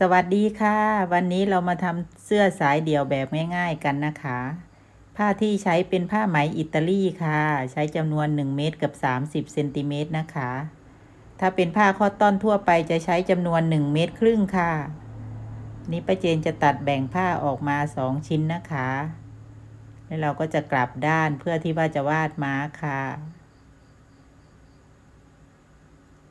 สวัสดีค่ะ วันนี้เรามาทำเสื้อสายเดี่ยวแบบง่ายๆกันนะคะ ผ้าที่ใช้เป็นผ้าไหมอิตาลีค่ะ ใช้จำนวน 1 เมตรกับ 30เซนติเมตรนะคะ ถ้าเป็นผ้าคอตตอนทั่วไปจะใช้จำนวน 1 เมตรครึ่งค่ะ นี้ป้าเจนจะตัดแบ่งผ้าออกมา 2 ชิ้นนะคะ แล้วเราก็จะกลับด้านเพื่อที่ว่าจะวาดม้าค่ะ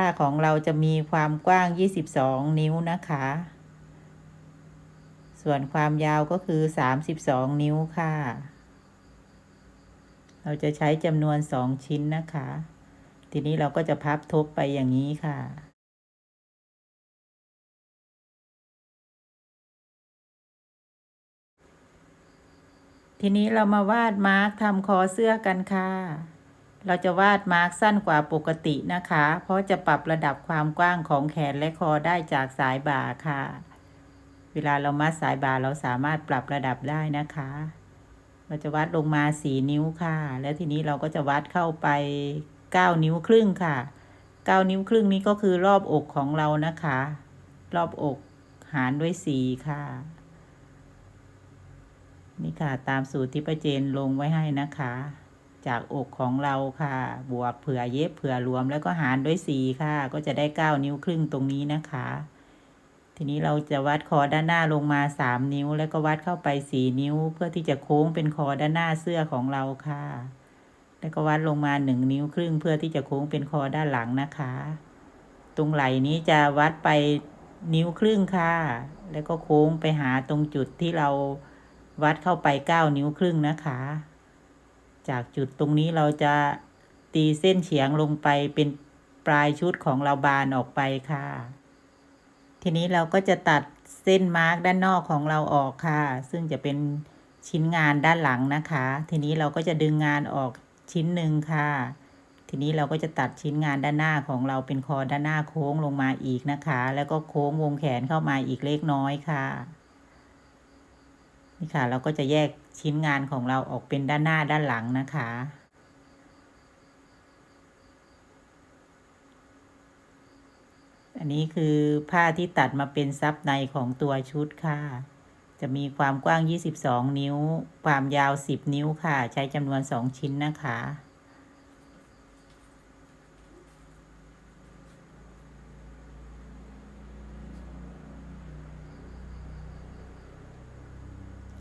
ผ้าของเราจะมีความกว้าง 22 นิ้วนะคะ ส่วนความยาวก็คือ 32 นิ้วค่ะ เราจะใช้จำนวน 2 ชิ้นนะคะ ทีนี้เราก็จะพับทบไปอย่างนี้ค่ะทีนี้เรามาวาดมาร์กทำคอเสื้อกันค่ะ เราจะวาดมาร์กสั้นกว่าปกตินะคะ เพราะจะปรับระดับความกว้างของแขนและคอได้จากสายบ่าค่ะ เวลาเรามัดสายบ่าเราสามารถปรับระดับได้นะคะ เราจะวัดลงมาสีนิ้วค่ะ แล้วทีนี้เราก็จะวัดเข้าไปเก้านิ้วครึ่งค่ะเก้านิ้วครึ่งนี้ก็คือรอบอกของเรานะคะ รอบอกหารด้วยสี่ค่ะ นี่ค่ะตามสูตรที่ป้าเจนลงไว้ให้นะคะ จากอกของเราค่ะ บวกเผื่อเย็บเผื่อรวมแล้วก็หารด้วยสี่ค่ะ ก็จะได้เก้านิ้วครึ่งตรงนี้นะคะ ทีนี้เราจะวัดคอด้านหน้าลงมาสามนิ้ว แล้วก็วัดเข้าไปสี่นิ้ว เพื่อที่จะโค้งเป็นคอด้านหน้าเสื้อของเราค่ะ แล้วก็วัดลงมาหนึ่งนิ้วครึ่ง เพื่อที่จะโค้งเป็นคอด้านหลังนะคะ ตรงไหล่นี้จะวัดไปนิ้วครึ่งค่ะ แล้วก็โค้งไปหาตรงจุดที่เราวัดเข้าไปเก้านิ้วครึ่งนะคะ จากจุดตรงนี้เราจะตีเส้นเฉียงลงไปเป็นปลายชุดของเราบานออกไปค่ะ ทีนี้เราก็จะตัดเส้นมาร์กด้านนอกของเราออกค่ะ ซึ่งจะเป็นชิ้นงานด้านหลังนะคะ ทีนี้เราก็จะดึงงานออกชิ้นหนึ่งค่ะ ทีนี้เราก็จะตัดชิ้นงานด้านหน้าของเราเป็นคอด้านหน้าโค้งลงมาอีกนะคะ แล้วก็โค้งวงแขนเข้ามาอีกเล็กน้อยค่ะ นี่ค่ะ เราก็จะแยกชิ้นงานของเราออกเป็นด้านหน้าด้านหลังนะคะ อันนี้คือผ้าที่ตัดมาเป็นซับในของตัวชุดค่ะ จะมีความกว้าง 22 นิ้ว ความยาว 10 นิ้วค่ะ ใช้จำนวน 2 ชิ้นนะคะ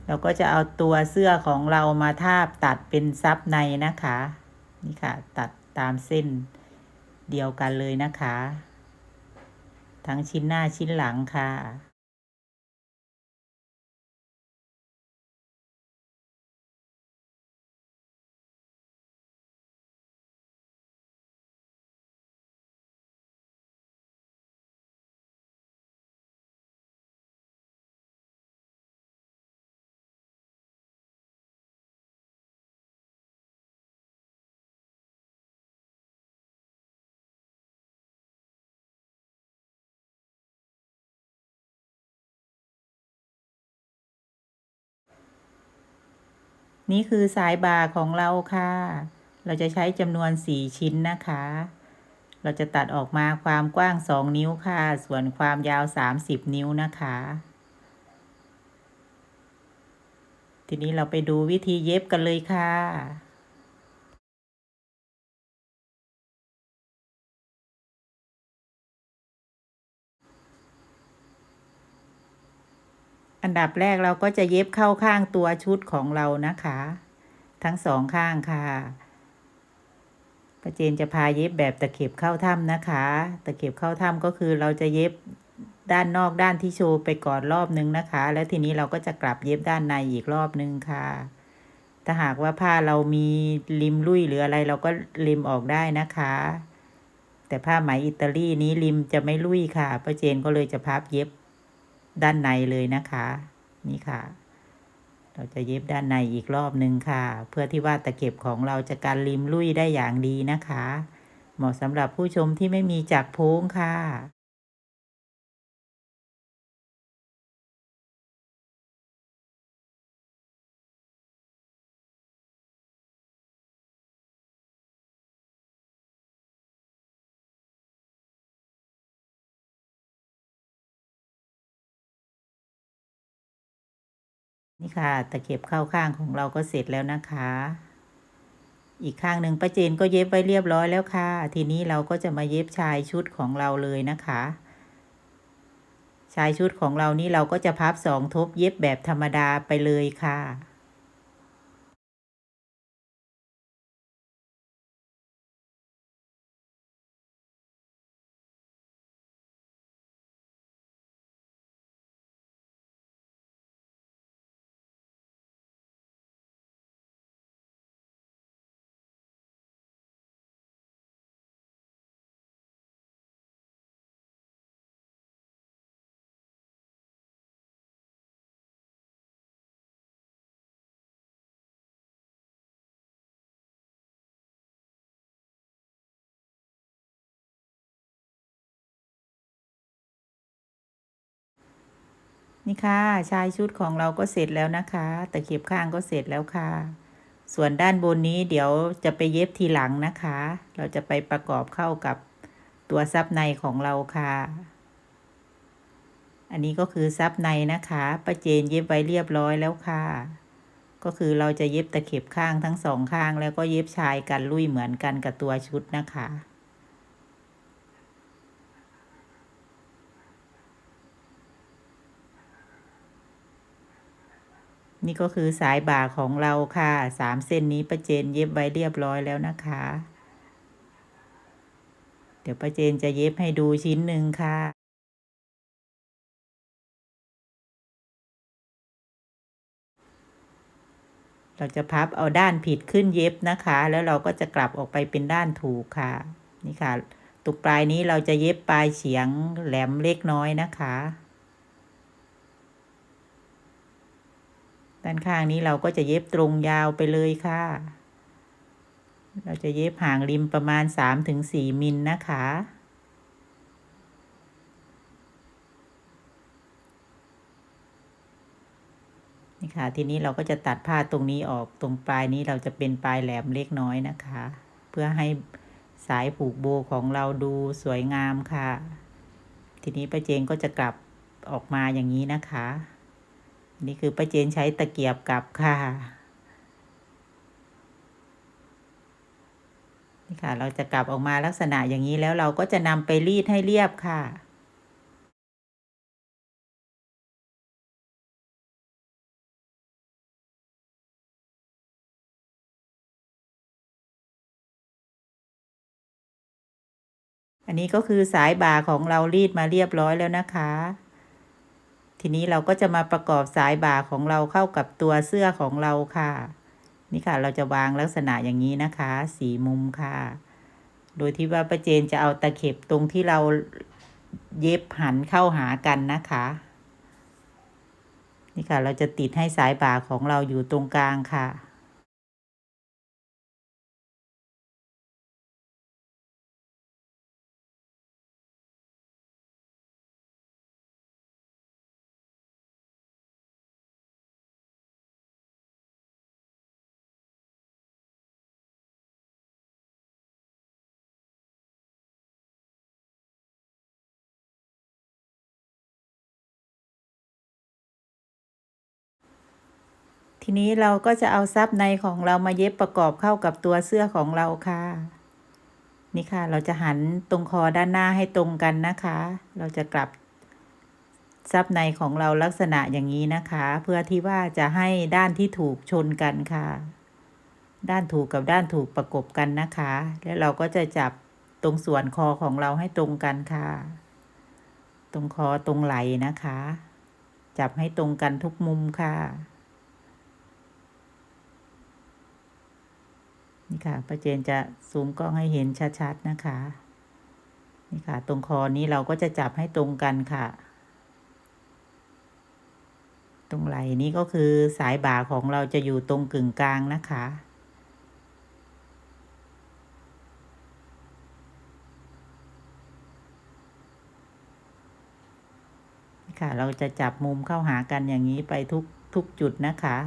เราก็จะเอาตัวเสื้อของเรามาทาบตัดเป็นซับในนะคะ นี่ค่ะ ตัดตามเส้นเดียวกันเลยนะคะ ทั้งชิ้นหน้าชิ้นหลังค่ะ นี่คือสายบาของเราค่ะ เราจะใช้จำนวนสี่ชิ้นนะคะ เราจะตัดออกมาความกว้างสองนิ้วค่ะ ส่วนความยาวสามสิบนิ้วนะคะ ทีนี้เราไปดูวิธีเย็บกันเลยค่ะ อันดับแรกเราก็จะเย็บเข้าข้างตัวชุดของเรานะคะ ทั้งสองข้างค่ะป้าเจนจะพาเย็บแบบตะเข็บเข้าถ้ำนะคะ ตะเข็บเข้าถ้ำก็คือเราจะเย็บด้านนอกด้านที่โชว์ไปก่อนรอบนึงนะคะ แล้วทีนี้เราก็จะกลับเย็บด้านในอีกรอบนึงค่ะ ถ้าหากว่าผ้าเรามีริมลุยหรืออะไรเราก็ริมออกได้นะคะ แต่ผ้าไหมอิตาลีนี้ริมจะไม่ลุยค่ะป้าเจนก็เลยจะพับเย็บ ด้านในเลยนะคะ นี่ค่ะ เราจะเย็บด้านในอีกรอบหนึ่งค่ะ เพื่อที่ว่าตะเข็บของเราจะการริมลุยได้อย่างดีนะคะ เหมาะสำหรับผู้ชมที่ไม่มีจักรโพ้งค่ะ นี่ค่ะตะเข็บเข้าข้างของเราก็เสร็จแล้วนะคะ อีกข้างหนึ่งป้าเจนก็เย็บไว้เรียบร้อยแล้วค่ะ ทีนี้เราก็จะมาเย็บชายชุดของเราเลยนะคะ ชายชุดของเรานี่เราก็จะพับสองทบเย็บแบบธรรมดาไปเลยค่ะ นี่ค่ะชายชุดของเราก็เสร็จแล้วนะคะตะเข็บข้างก็เสร็จแล้วค่ะ ส่วนด้านบนนี้เดี๋ยวจะไปเย็บทีหลังนะคะ เราจะไปประกอบเข้ากับตัวซับในของเราค่ะ อันนี้ก็คือซับในนะคะประเจนเย็บไว้เรียบร้อยแล้วค่ะ ก็คือเราจะเย็บตะเข็บข้างทั้งสองข้าง แล้วก็เย็บชายกันลุยเหมือนกันกับตัวชุดนะคะ นี่ก็คือสายบ่าของเราค่ะสามเส้นนี้ประเจนเย็บไว้เรียบร้อยแล้วนะคะ เดี๋ยวประเจนจะเย็บให้ดูชิ้นหนึ่งค่ะเราจะพับเอาด้านผิดขึ้นเย็บนะคะ แล้วเราก็จะกลับออกไปเป็นด้านถูกค่ะ นี่ค่ะ ตุกปลายนี้เราจะเย็บปลายเฉียงแหลมเล็กน้อยนะคะ ด้านข้างนี้เราก็จะเย็บตรงยาวไปเลยค่ะ เราจะเย็บห่างริมประมาณ3-4มิลนะคะนี่ค่ะทีนี้เราก็จะตัดผ้าตรงนี้ออกตรงปลายนี้เราจะเป็นปลายแหลมเล็กน้อยนะคะ เพื่อให้สายผูกโบของเราดูสวยงามค่ะ ทีนี้ป้าเจงก็จะกลับออกมาอย่างนี้นะคะ นี่คือป้าเจนใช้ตะเกียบกลับค่ะ นี่ค่ะ เราจะกลับออกมาลักษณะอย่างนี้แล้วเราก็จะนำไปรีดให้เรียบค่ะอันนี้ก็คือสายบ่าของเรารีดมาเรียบร้อยแล้วนะคะ ทีนี้เราก็จะมาประกอบสายบ่าของเราเข้ากับตัวเสื้อของเราค่ะ นี่ค่ะเราจะวางลักษณะอย่างนี้นะคะ สีมุมค่ะ โดยที่ว่าประเจนจะเอาตะเข็บตรงที่เราเย็บหันเข้าหากันนะคะ นี่ค่ะเราจะติดให้สายบ่าของเราอยู่ตรงกลางค่ะ ทีนี้เราก็จะเอาซับในของเรามาเย็บประกอบเข้ากับตัวเสื้อของเราค่ะ นี่ค่ะ เราจะหันตรงคอด้านหน้าให้ตรงกันนะคะ เราจะกลับซับในของเราลักษณะอย่างนี้นะคะ เพื่อที่ว่าจะให้ด้านที่ถูกชนกันค่ะ ด้านถูกกับด้านถูกประกบกันนะคะ แล้วเราก็จะจับตรงส่วนคอของเราให้ตรงกันค่ะ ตรงคอตรงไหล่นะคะ จับให้ตรงกันทุกมุมค่ะ นี่ค่ะป้าเจนจะซูมกล้องให้เห็นชัดๆนะคะ นี่ค่ะ ตรงคอนี้เราก็จะจับให้ตรงกันค่ะ ตรงไหล่นี้ก็คือสายบ่าของเราจะอยู่ตรงกึ่งกลางนะคะค่ะ เราจะจับมุมเข้าหากันอย่างนี้ไปทุกทุกจุดนะคะ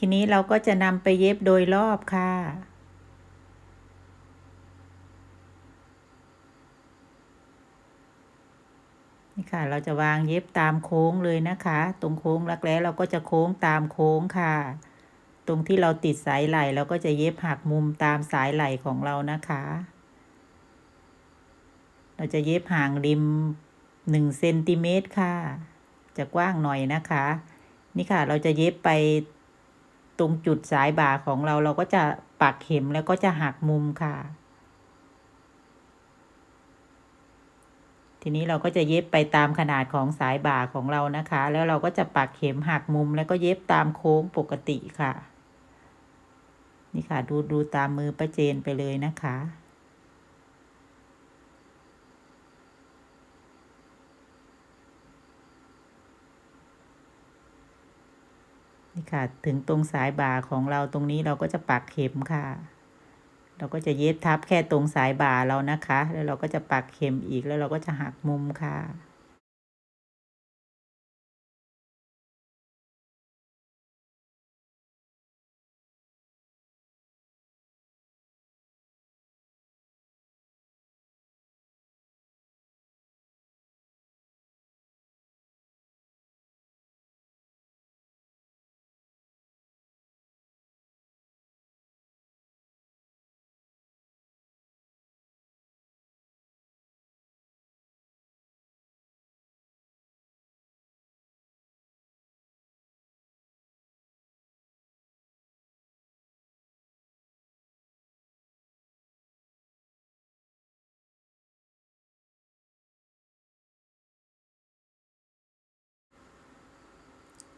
ทีนี้เราก็จะนำไปเย็บโดยรอบค่ะ นี่ค่ะ เราจะวางเย็บตามโค้งเลยนะคะ ตรงโค้งรักแร้เราก็จะโค้งตามโค้งค่ะ ตรงที่เราติดสายไหลเราก็จะเย็บหักมุมตามสายไหลของเรานะคะ เราจะเย็บห่างริมหนึ่งเซนติเมตรค่ะ จะกว้างหน่อยนะคะ นี่ค่ะ เราจะเย็บไป ตรงจุดสายบ่าของเราเราก็จะปักเข็มแล้วก็จะหักมุมค่ะ ทีนี้เราก็จะเย็บไปตามขนาดของสายบ่าของเรานะคะ แล้วเราก็จะปักเข็มหักมุมแล้วก็เย็บตามโค้งปกติค่ะ นี่ค่ะดูดูตามมือประเจนไปเลยนะคะ ค่ะ ถึงตรงสายบ่าของเราตรงนี้เราก็จะปักเข็มค่ะ เราก็จะเย็บทับแค่ตรงสายบ่าเรานะคะ แล้วเราก็จะปักเข็มอีกแล้วเราก็จะหักมุมค่ะ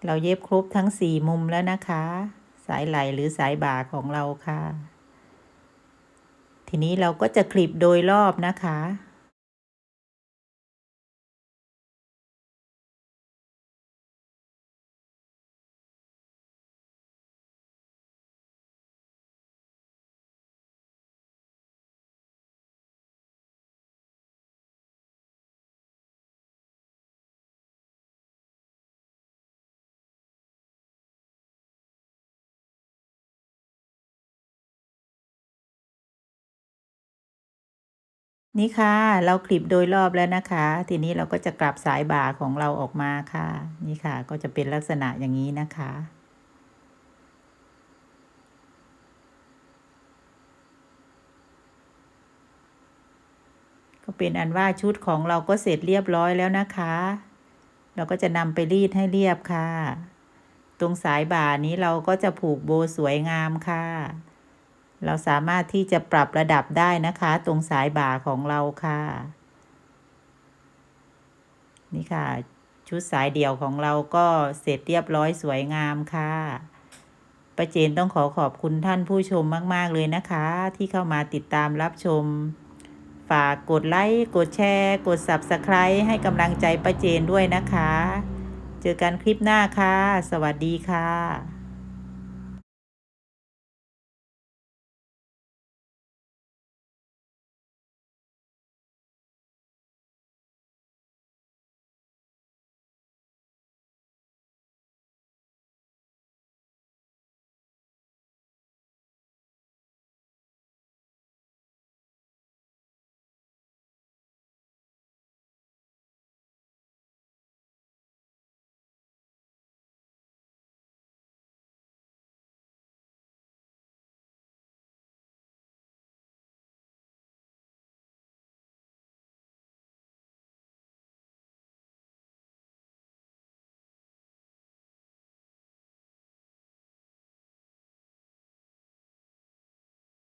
เราเย็บครบทั้งสี่มุมแล้วนะคะ สายไหลหรือสายบ่าของเราค่ะ ทีนี้เราก็จะคลิปโดยรอบนะคะ นี่ค่ะ เราคลิปโดยรอบแล้วนะคะ ทีนี้เราก็จะกลับสายบ่าของเราออกมาค่ะ นี่ค่ะ ก็จะเป็นลักษณะอย่างนี้นะคะ ก็เป็นอันว่าชุดของเราก็เสร็จเรียบร้อยแล้วนะคะ เราก็จะนำไปรีดให้เรียบค่ะ ตรงสายบ่านี้เราก็จะผูกโบสวยงามค่ะ เราสามารถที่จะปรับระดับได้นะคะ ตรงสายบ่าของเราค่ะ นี่ค่ะ ชุดสายเดี่ยวของเราก็เสร็จเรียบร้อยสวยงามค่ะประเจนต้องขอขอบคุณท่านผู้ชมมาก ๆ เลยนะคะ ที่เข้ามาติดตามรับชม ฝากกดไลค์กดแชร์ กด Subscribe ให้กำลังใจประเจนด้วยนะคะ เจอกันคลิปหน้าค่ะ สวัสดีค่ะ